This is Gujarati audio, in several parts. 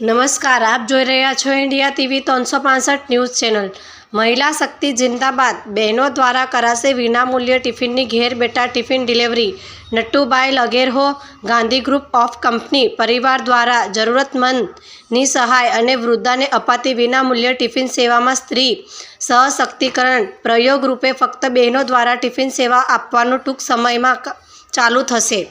નમસ્કાર, આપ જોઈ રહ્યા છો ઇન્ડિયા ટીવી ત્રણસો પાંસઠ ન્યૂઝ ચેનલ. મહિલા શક્તિ જિંદાબાદ, બહેનો દ્વારા કરાશે વિનામૂલ્ય ટિફિનની ઘેર બેઠા tiffin delivery. Nattubhai Lage Raho Gandhi group of company, પરિવાર દ્વારા જરૂરતમંદની સહાય અને વૃદ્ધાને અપાતી વિનામૂલ્ય ટિફિન સેવામાં સ્ત્રી સહશક્તિકરણ પ્રયોગ રૂપે ફક્ત બહેનો દ્વારા ટિફિન સેવા આપવાનું ટૂંક સમયમાં ચાલુ થશે.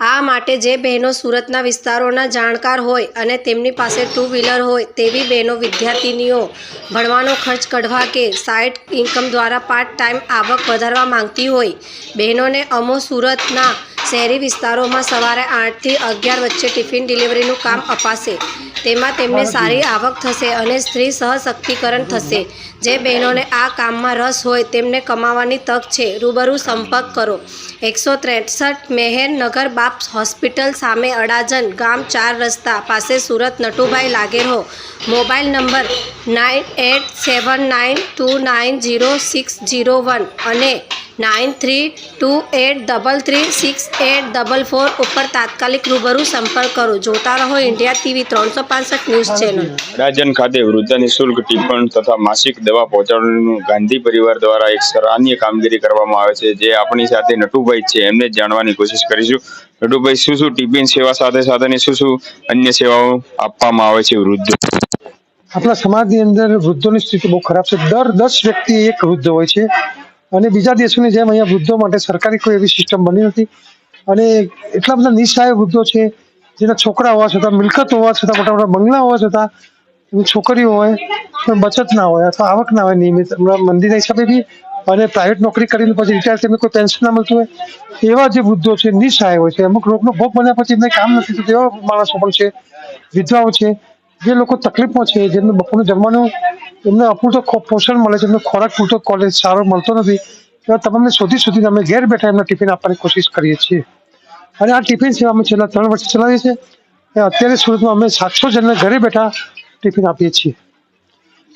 આ માટે જે બહેનો સુરતના વિસ્તારોના જાણકાર હોય અને તેમની પાસે ટુ વ્હીલર હોય તેવી બહેનો વિદ્યાર્થિનીઓ, ભણવાનો ખર્ચ કઢવા કે સાઇડ ઇન્કમ દ્વારા પાર્ટ ટાઈમ આવક વધારવા માંગતી હોય, બહેનોને અમો સુરતના શહેરી વિસ્તારોમાં સવારે આઠથી અગિયાર વચ્ચે ટિફિન ડિલિવરીનું કામ અપાશે. તેમાં તેમને સારી આવક થશે અને સ્ત્રી સહશક્તિકરણ થશે. જે બહેનોને આ કામમાં રસ હોય તેમને કમાવાની તક છે. રૂબરૂ સંપર્ક કરો. એકસો ત્રેસઠ મેહેર નગર બાપ્સ હોસ્પિટલ સામે અડાજન ગામ ચાર રસ્તા પાસે સુરત નટુભાઈ લાગેરો હો. Mobile number nine eight seven nine two nine zero six zero one અને nine three two eight double three six eight double four ઉપર તાત્કાલિક રૂબરૂ સંપર્ક કરો જોતા રહો ઇન્ડિયા ટીવી ત્રણસો પાસઠ ન્યૂઝ ચેનલ રાજન ખાતે વૃદ્ધ નિઃશુલ્ક ટિપ્પણ તથા માસિક દવા પહોંચાડવાનું ગાંધી પરિવાર દ્વારા એક સરાહનીય કામગીરી કરવામાં આવે છે જે આપણી સાથે નટુભાઈ છે એમને જાણવાની કોશિશ કરીશું નટુભાઈ શું શું ટિફિન સેવા સાથે સાથેની શું શું અન્ય સેવાઓ આપવામાં આવે છે વૃદ્ધ આપણા સમાજની અંદર વૃદ્ધોની સ્થિતિ બહુ ખરાબ છે દર દસ વ્યક્તિ એક વૃદ્ધ હોય છે અને બીજા દેશોની જેમ અહીંયા વૃદ્ધો માટે સરકારી કોઈ એવી સિસ્ટમ બની નથી. અને એટલા બધા નિઃસહાય વૃદ્ધો છે, જેના છોકરા હોવા છતાં, મિલકત હોવા છતાં, મોટા મોટા બંગલા હોવા છતાં, એની છોકરીઓ હોય પણ બચત ના હોય અથવા આવક ના હોય નિયમિત. મંદિરના હિસાબે બી, અને પ્રાઇવેટ નોકરી કરીને પછી રિટાયર થઈને કોઈ પેન્શન ના મળતું હોય. એવા જે વૃદ્ધો છે, નિઃસહાય હોય છે. અમુક રોગનો ભોગ બન્યા પછી એમને કામ નથી થતું. એવા માણસો પણ છે, વિધવાઓ છે, જે લોકો તકલીફમાં છે, જેમને બપોરનું જમવાનું એમને અપૂરતો પોષણ મળે છે, એમને ખોરાક પૂરતો કોલેજ સારો મળતો નથી. એવા તમામને શોધી શોધીને અમે ઘેર બેઠા એમને ટિફિન આપવાની કોશિશ કરીએ છીએ. અને આ ટિફિન સેવા અમે છેલ્લા ત્રણ વર્ષ ચલાવીએ છીએ. અત્યારે સુરતમાં અમે સાતસો જણને ઘરે બેઠા ટિફિન આપીએ છીએ.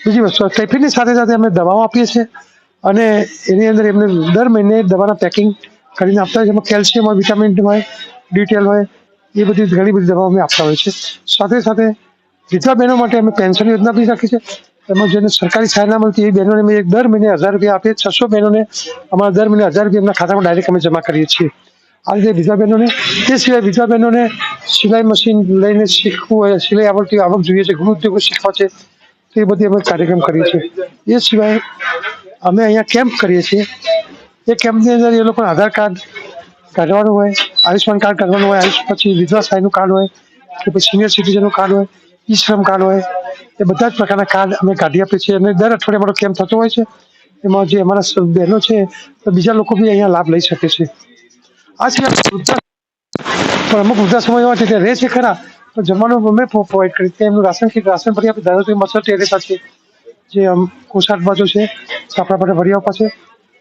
બીજી વસ્તુ, ટિફિનની સાથે સાથે અમે દવાઓ આપીએ છીએ. અને એની અંદર એમને દર મહિને દવાના પેકિંગ કરીને આપતા હોય એમાં કેલ્શિયમ હોય, વિટામિન હોય ડિટેલ હોય, એ બધી ઘણી બધી દવાઓ અમે આપતા હોય છે સાથે સાથે વિધવા બહેનો માટે અમે પેન્શન યોજના બી રાખી છે. એમાં જેને સરકારી સહાયના મળતી એ બહેનોને અમે દર મહિને હજાર રૂપિયા આપીએ છસો બહેનોને અમારા દર મહિને હજાર રૂપિયા એમના ખાતામાં ડાયરેક્ટ અમે જમા કરીએ છીએ. આ રીતે બીજા બહેનોને, તે સિવાય બીજા બહેનોને સિલાઈ મશીન લઈને શીખવું હોય, સિલાઈ આવડતી આવક જોઈએ છે ગૃહ ઉદ્યોગો શીખવા છે, તો એ બધી અમે કાર્યક્રમ કરીએ છીએ. એ સિવાય અમે અહીંયા કેમ્પ કરીએ છીએ. એ કેમ્પની અંદર એ લોકોને આધાર કાર્ડ કાઢવાનું હોય, આયુષ્યમાન કાર્ડ કાઢવાનું હોય આયુષ પછી વિધવા સહાયનું કાર્ડ હોય, કે પછી સિનિયર સિટીઝનનું કાર્ડ હોય ઈ શ્રમ કાર્ડ હોય, એ બધા જ પ્રકારના કાર્ડ અમે કાઢી આપીએ છીએ. અને દર અઠવાડિયે અમારો કેમ્પ થતો હોય છે, એમાં જે અમારા બહેનો છે, તો બીજા લોકો બી અહીંયા લાભ લઈ શકે છે. આ સિવાય વૃદ્ધા પણ અમુક વૃદ્ધાશ્રમો એવા છે કે રહે છે ખરા પણ જમવાનું અમે પ્રોવાઈડ કરી ત્યાં એમનું રાશન કીટ રાશન ભરી આપી, ધારો કે મસર ટેરેસ છે જે આમ કોસાટ બાજુ છે સાપડા માટે ભરી પાસે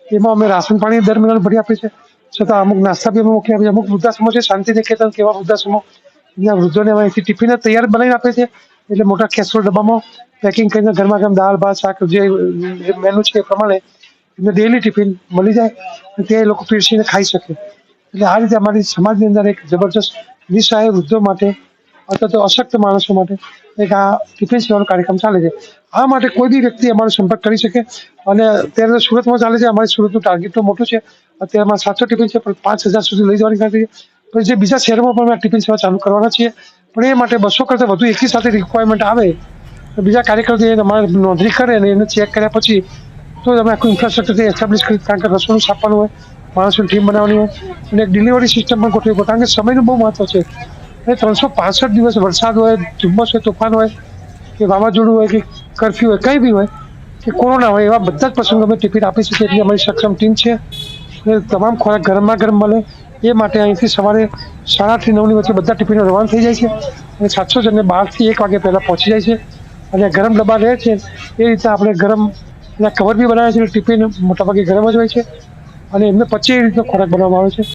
એમાં અમે રાશન પાણી દર મહિનાનું ભરી આપીએ છીએ. છતાં અમુક નાસ્તા બી અમે મોકલી આપીએ અમુક વૃદ્ધાશ્રમો છે શાંતિ નિકેતન કેવા વૃદ્ધાશ્રમો ત્યાં વૃદ્ધોને અહીંથી ટિફિન તૈયાર બનાવીને આપે છે. એટલે મોટા કેસરો ડબ્બામાં પેકિંગ કરીને ગરમા ગરમ દાળ, ભાત, શાક જે મેનુ છે એ પ્રમાણે એમને ડેલી ટિફિન મળી જાય તે લોકો પીરસીને ખાઈ શકે. એટલે આ રીતે અમારી સમાજની અંદર એક જબરજસ્ત નિસહાય વૃદ્ધો માટે અથવા તો અશક્ત માણસો માટે એક આ ટિફિન સેવાનો કાર્યક્રમ ચાલે છે. આ માટે કોઈ બી વ્યક્તિ અમારો સંપર્ક કરી શકે અને અત્યારે તો સુરતમાં ચાલે છે. અમારી સુરતનું ટાર્ગેટ તો મોટું છે. અત્યારે અમારે સાતસો ટિફિન છે, પણ પાંચ હજાર સુધી લઈ જવાની ખાતરી છે. પછી જે બીજા શહેરોમાં પણ અમે ટિફિન સેવા ચાલુ કરવાના છીએ, પણ એ માટે બસો કરતાં વધુ એકી સાથે રિક્વાયરમેન્ટ આવે બીજા કાર્યકર્તા અમારે નોંધણી કરે અને એને ચેક કર્યા પછી તો તમે આખું ઇન્ફ્રાસ્ટ્રક્ચર એસ્ટાબ્લિશ કરી કારણ કે રસોડું છાપવાનું હોય, માણસોની ટીમ બનાવવાની હોય, અને એક ડિલિવરી સિસ્ટમ પણ ગોઠવી કારણ કે સમયનું બહુ મહત્વ છે. અને ત્રણસો પાસઠ દિવસ વરસાદ હોય, ધુમ્મસ હોય, તોફાન હોય, કે વાવાઝોડું હોય, કે કરફ્યુ હોય, કંઈ બી હોય, કે કોરોના હોય, એવા બધા જ પ્રસંગો અમે ટિકિટ આપી શકીએ, એટલી અમારી સક્ષમ ટીમ છે. અને તમામ ખોરાક ગરમમાં ગરમ મળે એ માટે અહીંથી સવારે સાડા આઠથી નવની વચ્ચે બધા ટિફિનો રવાના થઈ જાય છે અને સાતસો જણને બારથી એક વાગે પહેલાં પહોંચી જાય છે. અને ગરમ ડબ્બા રહે છે, એ રીતે આપણે ગરમ એના કવર બી બનાવે છે ટિફિન મોટાભાગે ગરમ જ હોય છે. અને એમને પછી એ રીતનો ખોરાક બનાવવામાં આવે છે.